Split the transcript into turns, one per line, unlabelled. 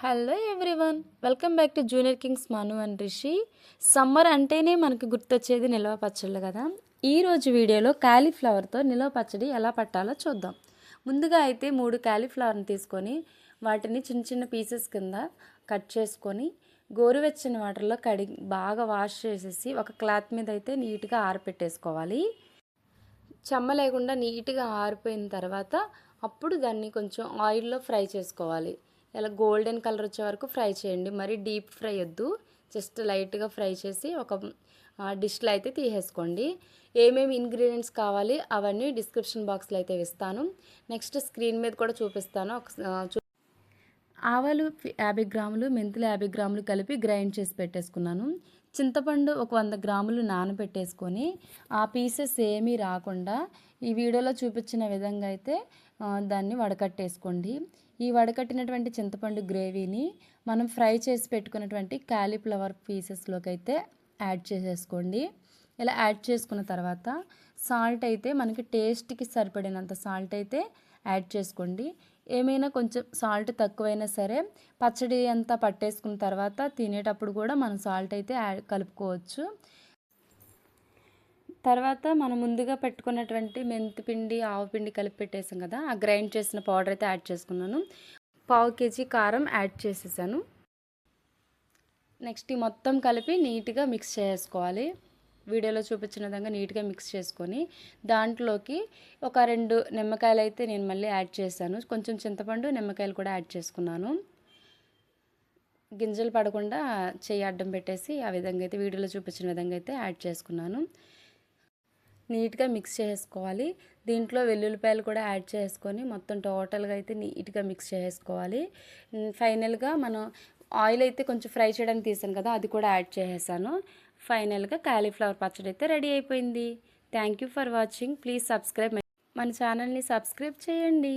Hello everyone welcome back to junior kings Manu and Rishi. Summer అంటేనే మనకి గుర్తొచ్చేది నిల్వ పచ్చళ్ళు కదా. ఈరోజు వీడియోలో కాలీఫ్లవర్తో నిల్వ పచ్చడి ఎలా పట్టాలో చూద్దాం. ముందుగా అయితే మూడు కాలీఫ్లవర్ని తీసుకొని వాటిని చిన్న చిన్న పీసెస్ కింద కట్ చేసుకొని గోరువెచ్చని వాటర్లో కడిగి బాగా వాష్ చేసేసి ఒక క్లాత్ మీద అయితే నీట్గా ఆరపెట్టేసుకోవాలి. చెమ్మ లేకుండా నీట్గా ఆరిపోయిన తర్వాత అప్పుడు దాన్ని కొంచెం ఆయిల్లో ఫ్రై చేసుకోవాలి. ఇలా గోల్డెన్ కలర్ వచ్చే వరకు ఫ్రై చేయండి. మరి డీప్ ఫ్రై వద్దు. జస్ట్ లైట్గా ఫ్రై చేసి ఒక డిష్లో అయితే తీసేసుకోండి. ఏమేమి ఇంగ్రీడియంట్స్ కావాలి అవన్నీ డిస్క్రిప్షన్ బాక్స్లో అయితే ఇస్తాను. నెక్స్ట్ స్క్రీన్ మీద కూడా చూపిస్తాను. ఒక చూ ఆవాలు యాభై గ్రాములు మెంతులు యాభై గ్రాములు కలిపి గ్రైండ్ చేసి పెట్టేసుకున్నాను. చింతపండు ఒక వంద గ్రాములు నానబెట్టేసుకొని ఆ పీసెస్ ఏమీ రాకుండా ఈ వీడియోలో చూపించిన విధంగా అయితే దాన్ని వడకట్టేసుకోండి. ఈ వడకట్టినటువంటి చింతపండు గ్రేవీని మనం ఫ్రై చేసి పెట్టుకున్నటువంటి కాలీఫ్లవర్ పీసెస్లోకి అయితే యాడ్ చేసేసుకోండి. ఇలా యాడ్ చేసుకున్న తర్వాత సాల్ట్ అయితే మనకి టేస్ట్కి సరిపడినంత సాల్ట్ అయితే యాడ్ చేసుకోండి. ఏమైనా కొంచెం సాల్ట్ తక్కువైనా సరే పచ్చడి అంతా పట్టేసుకున్న తర్వాత తినేటప్పుడు కూడా మనం సాల్ట్ అయితే యాడ్ కలుపుకోవచ్చు. తర్వాత మనం ముందుగా పెట్టుకున్నటువంటి మెంతిపిండి ఆవుపిండి కలిపి పెట్టేసాం కదా ఆ గ్రైండ్ చేసిన పౌడర్ అయితే యాడ్ చేసుకున్నాను. పావు కేజీ కారం యాడ్ చేసేసాను. నెక్స్ట్ మొత్తం కలిపి నీట్గా మిక్స్ చేసుకోవాలి. వీడియోలో చూపించిన విధంగా నీట్గా మిక్స్ చేసుకొని దాంట్లోకి ఒక రెండు నిమ్మకాయలు అయితే నేను మళ్ళీ యాడ్ చేశాను. కొంచెం చింతపండు నిమ్మకాయలు కూడా యాడ్ చేసుకున్నాను. గింజలు పడకుండా చెయ్యి అడ్డం పెట్టేసి ఆ విధంగా అయితే వీడియోలో చూపించిన విధంగా అయితే యాడ్ చేసుకున్నాను. నీట్గా మిక్స్ చేసుకోవాలి. దీంట్లో వెల్లుల్లిపాయలు కూడా యాడ్ చేసుకొని మొత్తం టోటల్గా అయితే నీట్గా మిక్స్ చేసుకోవాలి. ఫైనల్గా మనం ఆయిల్ అయితే కొంచెం ఫ్రై చేయడానికి తీసాను కదా అది కూడా యాడ్ చేసేసాను. ఫైనల్గా కాలీఫ్లవర్ పచ్చడి అయితే రెడీ అయిపోయింది. Thank you for watching please subscribe మన ఛానల్ని సబ్స్క్రైబ్ చేయండి.